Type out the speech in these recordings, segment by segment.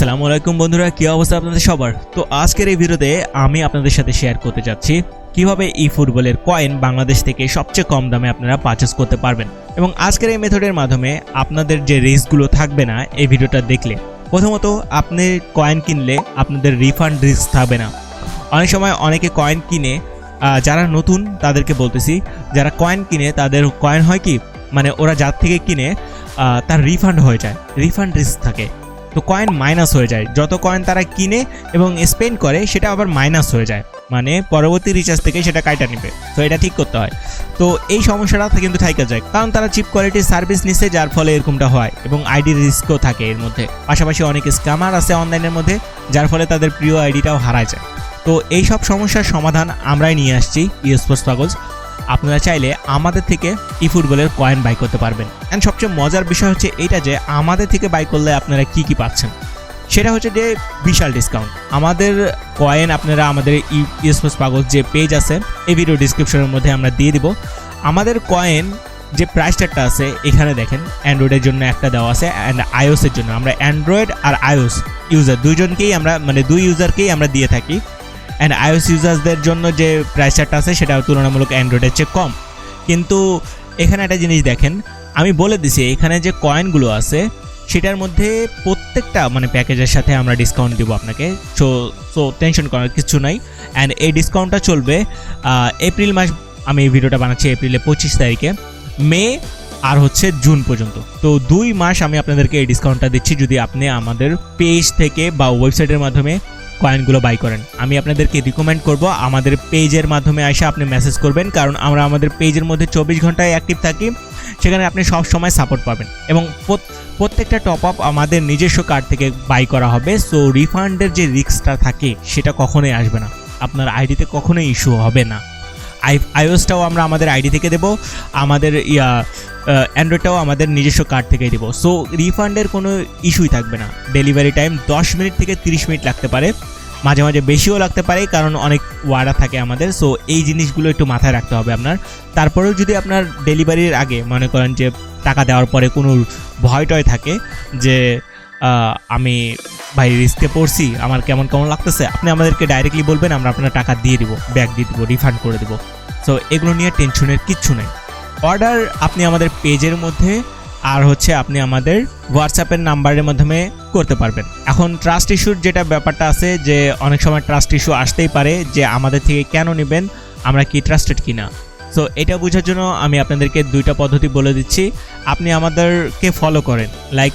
আসসালামু আলাইকুম বন্ধুরা, কি অবস্থা আপনাদের সবার? তো আজকের এই ভিডিওতে আমি আপনাদের সাথে শেয়ার করতে যাচ্ছি কীভাবে ই ফুটবলের কয়েন বাংলাদেশ থেকে সবচেয়ে কম দামে আপনারা পারচেস করতে পারবেন এবং আজকের এই মেথডের মাধ্যমে আপনাদের যে রিস্কগুলো থাকবে না, এই ভিডিওটা দেখলে। প্রথমত, আপনি কয়েন কিনলে আপনাদের রিফান্ড রিস্ক থাকবে না। অনেক সময় অনেকে কয়েন কিনে যারা নতুন, তাদেরকে বলতেছি, যারা কয়েন কিনে, তাদের কয়েন হয় কি? মানে ওরা যার থেকে কিনে তার রিফান্ড হয়ে যায়। রিফান্ড রিস্ক থাকে। তো কয়েন মাইনাস হয়ে যায়। যত কয়েন তারা কিনে এবং স্পেন্ড করে, সেটা আবার মাইনাস হয়ে যায়। মানে পরবর্তী রিচার্জ থেকে সেটা কাইটা নেবে। তো এটা ঠিক করতে হয়। তো এই সমস্যাটা কিন্তু থাইকা যায়। কারণ তারা চিপ কোয়ালিটির সার্ভিস নিচ্ছে যার ফলে এরকমটা হয় এবং আইডি রিস্কও থাকে এর মধ্যে। পাশাপাশি অনেক স্ক্যামার আছে অনলাইনের মধ্যে, যার ফলে তাদের প্রিয় আইডিটাও হারায় যায়। তো এই সব সমস্যার সমাধান আমরাই নিয়ে আসছি ইস্পোর্টস পাগলস আপনারা চাইলে আমাদের থেকে ই ফুটবলের কয়েন বাই করতে পারবেন। অ্যান্ড সবচেয়ে মজার বিষয় হচ্ছে এইটা যে, আমাদের থেকে বাই করলে আপনারা কি কি পাচ্ছেন? সেটা হচ্ছে যে, বিশাল ডিসকাউন্ট আমাদের কয়েন আপনারা আমাদের ইউএসপোস পাগল যে পেজ আছে, এই ভিডিও ডিসক্রিপশনের মধ্যে আমরা দিয়ে দিব। আমাদের কয়েন যে প্রাইস ট্যাগটা আছে, এখানে দেখেন অ্যান্ড্রয়েডের জন্য একটা দেওয়া আছে অ্যান্ড আইওসের জন্য। আমরা অ্যান্ড্রয়েড আর আইওস ইউজার দুইজনকেই আমরা মানে দুই ইউজারকেই আমরা দিয়ে থাকি। অ্যান্ড আইওএস ইউজার্সদের জন্য যে প্রাইস চার্টটা আছে, সেটা তুলনামূলক অ্যান্ড্রয়েডের চেয়ে কম। কিন্তু এখানে একটা জিনিস দেখেন, আমি বলে দিছি, এখানে যে কয়েনগুলো আছে, সেটার মধ্যে প্রত্যেকটা মানে প্যাকেজের সাথে আমরা ডিসকাউন্ট দিব আপনাকে। সো সো টেনশন করার কিছু নাই। অ্যান্ড এই ডিসকাউন্টটা চলবে এপ্রিল মাস, আমি এই ভিডিওটা বানাচ্ছি এপ্রিলের পঁচিশ তারিখে। মে আর হচ্ছে জুন পর্যন্ত। তো দুই মাস আমি আপনাদেরকে এই ডিসকাউন্টটা দিচ্ছি, যদি আপনি আমাদের পেজ থেকে বা ওয়েবসাইটের মাধ্যমে কয়েনগুলো বাই করেন। আমি আপনাদেরকে রিকমেন্ড করব, আমাদের পেজের মাধ্যমে এসে আপনি মেসেজ করবেন, কারণ আমরা আমাদের পেজের মধ্যে চব্বিশ ঘন্টায় অ্যাক্টিভ থাকি, সেখানে আপনি সব সময় সাপোর্ট পাবেন। এবং প্রত্যেকটা টপ আপ আমাদের নিজস্ব কার্ড থেকে বাই করা হবে সো রিফান্ডের যে রিস্কটা থাকে, সেটা কখনোই আসবে না। আপনার আইডিতে কখনোই ইস্যু হবে না। আই আইওসটাও আমরা আমাদের আইডি থেকে দেবো। আমাদের, ইয়া অ্যান্ড্রয়েডটাও আমাদের নিজস্ব কার্ড থেকেই দেবো। সো রিফান্ডের কোনো ইস্যুই থাকবে না। ডেলিভারি টাইম দশ মিনিট থেকে তিরিশ মিনিট লাগতে পারে। মাঝে মাঝে বেশিও লাগতে পারে, কারণ অনেক ওয়ার্ডার থাকে আমাদের। সো এই জিনিসগুলো একটু মাথায় রাখতে হবে আপনার। তারপরেও যদি আপনার ডেলিভারির আগে মনে করেন যে টাকা দেওয়ার পরে কোনো ভয় টয় থাকে যে আমি ভাই রিস্কে পড়ছি, আমার কেমন কেমন লাগতেছে, আপনি আমাদেরকে ডাইরেক্টলি বলবেন, আমরা আপনার টাকা দিয়ে দিব ব্যাক দিয়ে দিব রিফান্ড করে দিব। সো এগুলো নিয়ে টেনশনের কিচ্ছু নেই। অর্ডার আপনি আমাদের পেজের মধ্যে আর হচ্ছে আপনি আমাদের হোয়াটসঅ্যাপের নাম্বারের মাধ্যমে করতে পারবেন। এখন ট্রাস্ট ইস্যুর যেটা ব্যাপারটা আছে যে, অনেক সময় ট্রাস্ট ইস্যু আসতেই পারে যে, আমাদের থেকে কেন নেবেন, আমরা কি ট্রাস্টেড কিনা। সো এটা বোঝার জন্য আমি আপনাদেরকে দুইটা পদ্ধতি বলে দিচ্ছি। আপনি আমাদেরকে ফলো করেন। লাইক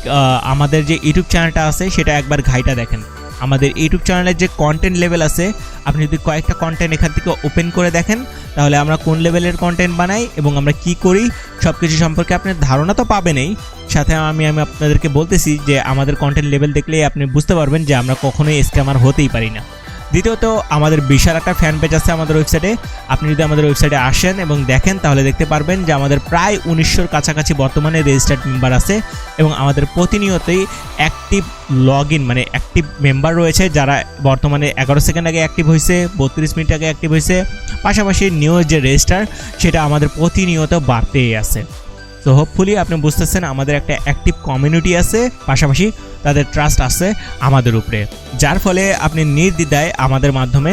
আমাদের যে ইউটিউব চ্যানেলটা আছে, সেটা একবার ঘাইটা দেখেন। আমাদের ইউটিউব চ্যানেলের যে কন্টেন্ট লেভেল আছে, আপনি যদি কয়েকটা কন্টেন্ট এখান থেকে ওপেন করে দেখেন, তাহলে আমরা কোন লেভেলের কন্টেন্ট বানাই এবং আমরা কি করি সব কিছু সম্পর্কে আপনার ধারণা তো পাবেনই। সাথে আমি আমি আপনাদেরকে বলতেছি যে আমাদের কন্টেন্ট লেভেল দেখলেই আপনি বুঝতে পারবেন যে আমরা কখনোই স্ক্যামার হতেই পারি না। দ্বিতীয়ত, আমাদের বিশাল একটা ফ্যান পেজ আছে আমাদের ওয়েবসাইটে আপনি যদি আমাদের ওয়েবসাইটে আসেন এবং দেখেন, তাহলে দেখতে পারবেন যে আমাদের প্রায় উনিশশোর কাছাকাছি বর্তমানে রেজিস্টার্ড মেম্বার আছে এবং আমাদের প্রতিনিয়তই অ্যাক্টিভ লগ ইন মানে অ্যাক্টিভ মেম্বার রয়েছে যারা বর্তমানে এগারো সেকেন্ড আগে অ্যাক্টিভ হয়েছে, বত্রিশ মিনিট আগে অ্যাক্টিভ হয়েছে। পাশাপাশি নিউজ যে রেজিস্টার সেটা আমাদের প্রতিনিয়ত বাড়তেই আছে। তো হোপফুলি আপনি বুঝতেছেন, আমাদের একটা অ্যাক্টিভ কমিউনিটি আছে, পাশাপাশি তাদের ট্রাস্ট আছে আমাদের উপরে। যার ফলে আপনি নির্দ্বিধায় আমাদের মাধ্যমে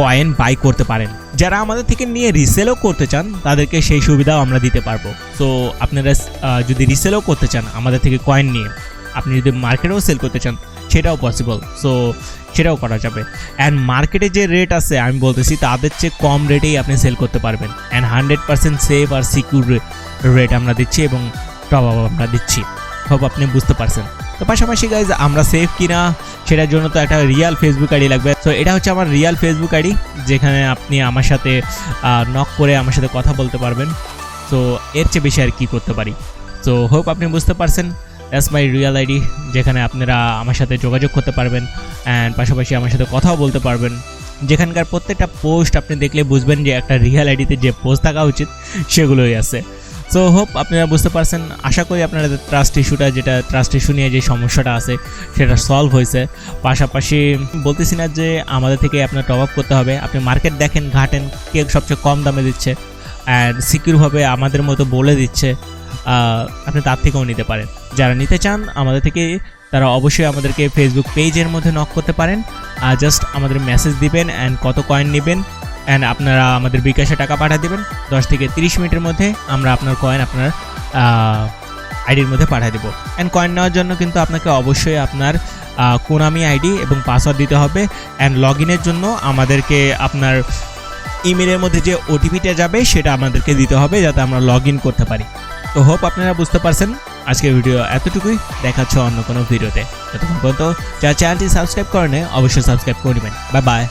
কয়েন বাই করতে পারেন। যারা আমাদের থেকে নিয়ে রিসেলও করতে চান, তাদেরকে সেই সুবিধাও আমরা দিতে পারব। তো আপনারা যদি রিসেলও করতে চান আমাদের থেকে কয়েন নিয়ে, আপনি যদি মার্কেটেও সেল করতে চান, সেটাও পসিবল সো সেটাও করা যাবে। অ্যান্ড মার্কেটে যে রেট আছে, আমি বলতেছি, তাদের চেয়ে কম রেটেই আপনি সেল করতে পারবেন। অ্যান্ড হান্ড্রেড পার্সেন্ট সেফ আর সিকিউর রেট আমরা দিচ্ছি এবং টপ আপ আমরা দিচ্ছি। হোপ আপনি বুঝতে পারছেন। তো পাশাপাশি গাইজ আমরা সেফ কিনা, সেটার জন্য তো একটা রিয়াল ফেসবুক আইডি লাগবে। তো এটা হচ্ছে আমার রিয়াল ফেসবুক আইডি যেখানে আপনি আমার সাথে নক করে আমার সাথে কথা বলতে পারবেন। তো এর চেয়ে বেশি আর কি করতে পারি। তো হোপ আপনি বুঝতে পারছেন। দ্যাটস মাই রিয়াল আইডি যেখানে আপনারা আমার সাথে যোগাযোগ করতে পারবেন অ্যান্ড পাশাপাশি আমার সাথে কথাও বলতে পারবেন। যেখানকার প্রত্যেকটা পোস্ট আপনি দেখলে বুঝবেন যে একটা রিয়াল আইডিতে যে পোস্ট থাকা উচিত, সেগুলোই আছে। সো হোপ আপনারা বুঝতে পারছেন। আশা করি আপনাদের ট্রাস্ট ইস্যুটা যেটা ট্রাস্ট ইস্যু নিয়ে যে সমস্যাটা আছে, সেটা সলভ হয়েছে। পাশাপাশি বলতেছি না যে আমাদের থেকে আপনার টপ আপ করতে হবে। আপনি মার্কেট দেখেন, ঘাটেন, কে সবচেয়ে কম দামে দিচ্ছে। অ্যান্ড সিকিউরভাবে আমাদের মতো বলে দিচ্ছে আপনি তার থেকেও নিতে পারেন। যারা নিতে চান, আমাদের থেকে তারা অবশ্যই আমাদেরকে ফেসবুক পেজের মধ্যে নক করতে পারেন। আর জাস্ট আমাদের মেসেজ দিবেন অ্যান্ড কত কয়েন নেবেন অ্যান্ড আপনারা আমাদের বিকাশে টাকা পাঠিয়ে দেবেন। দশ থেকে তিরিশ মিনিটের মধ্যে আমরা আপনার কয়েন আপনার আইডির মধ্যে পাঠিয়ে দেবো। অ্যান্ড কয়েন নেওয়ার জন্য কিন্তু আপনাকে অবশ্যই আপনার কোনামি আইডি এবং পাসওয়ার্ড দিতে হবে। অ্যান্ড লগ ইনের জন্য আমাদেরকে আপনার ইমেলের মধ্যে যে ওটিপিটা যাবে, সেটা আমাদেরকে দিতে হবে যাতে আমরা লগ ইন করতে পারি। তো হোপ আপনারা বুঝতে পারছেন। আজকের ভিডিও এতটুকুই। দেখাচ্ছে অন্য কোনো ভিডিওতে ততক্ষণ পর্যন্ত যারা চ্যানেলটি সাবস্ক্রাইব করেন অবশ্যই সাবস্ক্রাইব করে নেবেন। Bye bye